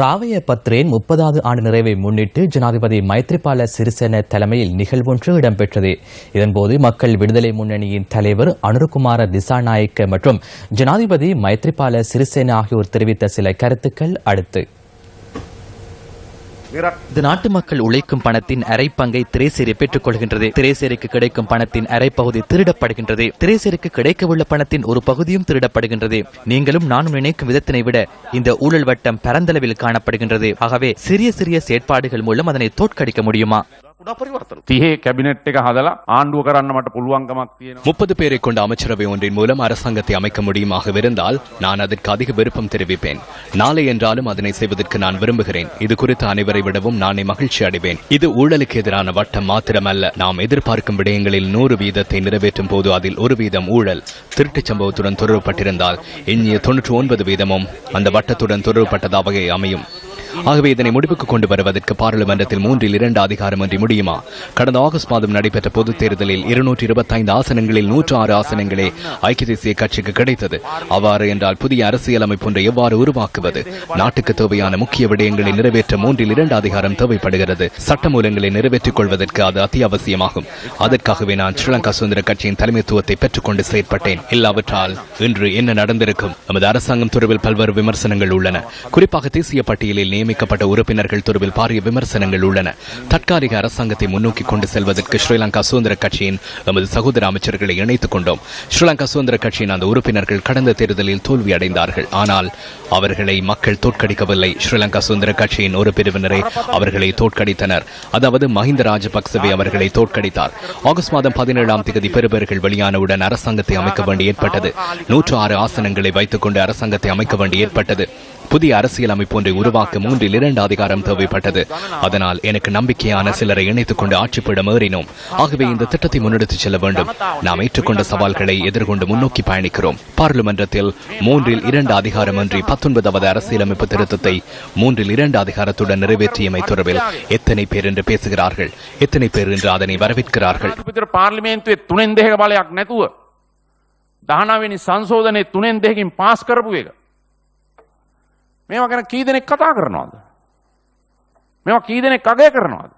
ராவய பத்ரேன் முப்பதாவது ஆண்டு நிறைவை முன்னிட்டு ஜனாதிபதி மைத்ரிபால சிறிசேன தலைமையில் நிகழ்வொன்று இடம்பெற்றது. இதன்போது மக்கள் விடுதலை முன்னணியின் தலைவர் அனுருகுமார திசாநாயக்க மற்றும் ஜனாதிபதி மைத்ரிபால சிறிசேன ஆகியோர் தெரிவித்த சில கருத்துக்கள் அடுத்து. இது நாட்டு மக்கள் உழைக்கும் பணத்தின் அரை பங்கை திரைசேரி பெற்றுக் கொள்கின்றது திரைசேரிக்கு கிடைக்கும் பணத்தின் அரை பகுதி திருடப்படுகின்றது. திரேசேரிக்கு கிடைக்கவுள்ள பணத்தின் ஒரு பகுதியும் திருடப்படுகின்றது. நீங்களும் நானும் நினைக்கும் விதத்தினை விட இந்த ஊழல் வட்டம் பரந்தளவில் காணப்படுகின்றது. ஆகவே சிறிய சிறிய செயற்பாடுகள் மூலம் அதனை தோற்கடிக்க முடியுமா? තිහේ කැබිනට් එක හදලා ආණ්ඩුව කරන්න මට පුළුවන්කමක් තියෙනවා. முப்பது பேரை கொண்ட அமைச்சரவை ஒன்றின் மூலம் அரசாங்கத்தை அமைக்க முடியுமாக இருந்தால் நான் அதற்கு அதிக விருப்பம் தெரிவிப்பேன் நாளை என்றாலும் அதனை செய்வதற்கு நான் விரும்புகிறேன் இது குறித்து அனைவரை விடவும் நானே மகிழ்ச்சி அடைவேன் இது ஊழலுக்கு எதிரான வட்டம் மாத்திரமல்ல நாம் எதிர்பார்க்கும் விடயங்களில் நூறு வீதத்தை நிறைவேற்றும் போது அதில் ஒரு வீதம் ஊழல் திருட்டுச் சம்பவத்துடன் தொடர்பட்டிருந்தால் எண்ணிய தொன்னூற்று ஒன்பது வீதமும் அந்த வட்டத்துடன் தொடர்பட்டதாகவே அமையும் ஆகவே இதனை முடிவுக்கு கொண்டு வருவதற்கு பாராளுமன்றத்தில் மூன்றில் இரண்டு அதிகாரம் அன்றி முடியுமா? கடந்த ஆகஸ்ட் மாதம் நடைபெற்ற பொதுத் தேர்தலில் இருநூற்றி இருபத்தைந்து ஆசனங்களில் நூற்று ஆறு ஆசனங்களே ஐக்கிய தேசிய கட்சிக்கு கிடைத்தது. அவ்வாறு என்றால் புதிய அரசியலமைப்பு ஒன்றை எவ்வாறு உருவாக்குவது? நாட்டுக்கு தேவையான முக்கிய விடயங்களை நிறைவேற்ற மூன்றில் இரண்டு அதிகாரம் தேவைப்படுகிறது. சட்டமூலங்களை நிறைவேற்றிக் கொள்வதற்கு அது அத்தியாவசியமாகும். அதற்காகவே நான் ஸ்ரீலங்கா சுதந்திர கட்சியின் தலைமைத்துவத்தை பெற்றுக்கொண்டு செயற்பட்டேன். இல்லாவிட்டால் இன்று என்ன நடந்திருக்கும்? நமது அரசாங்கம் தொடர்பில் பல்வேறு விமர்சனங்கள் உள்ளன. குறிப்பாக தேசிய பட்டியலில் நியமிக்கப்பட்ட உறுப்பினர்கள் தொடர்பில் பாரிய விமர்சனங்கள் உள்ளன. தற்காலிக அரசாங்கத்தை முன்னோக்கி கொண்டு செல்வதற்கு ஸ்ரீலங்கா சுதந்திர கட்சியின் எமது சகோதர அமைச்சர்களை இணைத்துக் கொண்டோம். ஸ்ரீலங்கா சுதந்திர கட்சியின் அந்த உறுப்பினர்கள் கடந்த தேர்தலில் தோல்வியடைந்தார்கள். ஆனால் அவர்களை மக்கள் தோற்கடிக்கவில்லை. ஸ்ரீலங்கா சுதந்திர கட்சியின் ஒரு பிரிவினரை அவர்களை தோற்கடித்தனர். அதாவது மஹிந்த ராஜபக்சவே அவர்களை தோற்கடித்தார். ஆகஸ்ட் மாதம் பதினேழாம் தேதி பெறுபேறுகள் வெளியானவுடன் அரசாங்கத்தை அமைக்க வேண்டி ஏற்பட்டது. நூற்று ஆறு ஆசனங்களை வைத்துக் கொண்டு அரசாங்கத்தை அமைக்க வேண்டி ஏற்பட்டது. புதிய அரசியல் அமைப்பு ஒன்றை உருவாக்க மூன்றில் இரண்டு அதிகாரம் தேவைப்பட்டது அதனால் எனக்கு நம்பிக்கையான சிலரை இணைத்துக் கொண்டு ஆட்சிப்பிடம் ஏறினோம் ஆகவே இந்த திட்டத்தை முன்னெடுத்துச் செல்ல வேண்டும் நாம் ஏற்றுக்கொண்ட சவால்களை எதிர்கொண்டு முன்னோக்கி பயணிக்கிறோம் பார்லிமென்றத்தில் மூன்றில் இரண்டு அதிகாரமின்றி பத்தொன்பதாவது அரசியலமைப்பு திருத்தத்தை மூன்றில் இரண்டு அதிகாரத்துடன் நிறைவேற்றியமை தொடர்பில் எத்தனை பேர் என்று பேசுகிறார்கள் எத்தனை பேர் என்று அதனை வரவேற்கிறார்கள் විතර පාර්ලිමේන්තුවේ තුනෙන් දෙක බලයක් නැතුව දහනවෙනි සංශෝධනය තුනෙන් දෙකින් පාස් කරපු එක. මේවා ගැන කී දෙනෙක් කතා කරනවාද. මේවා කී දෙනෙක් අගය කරනවාද.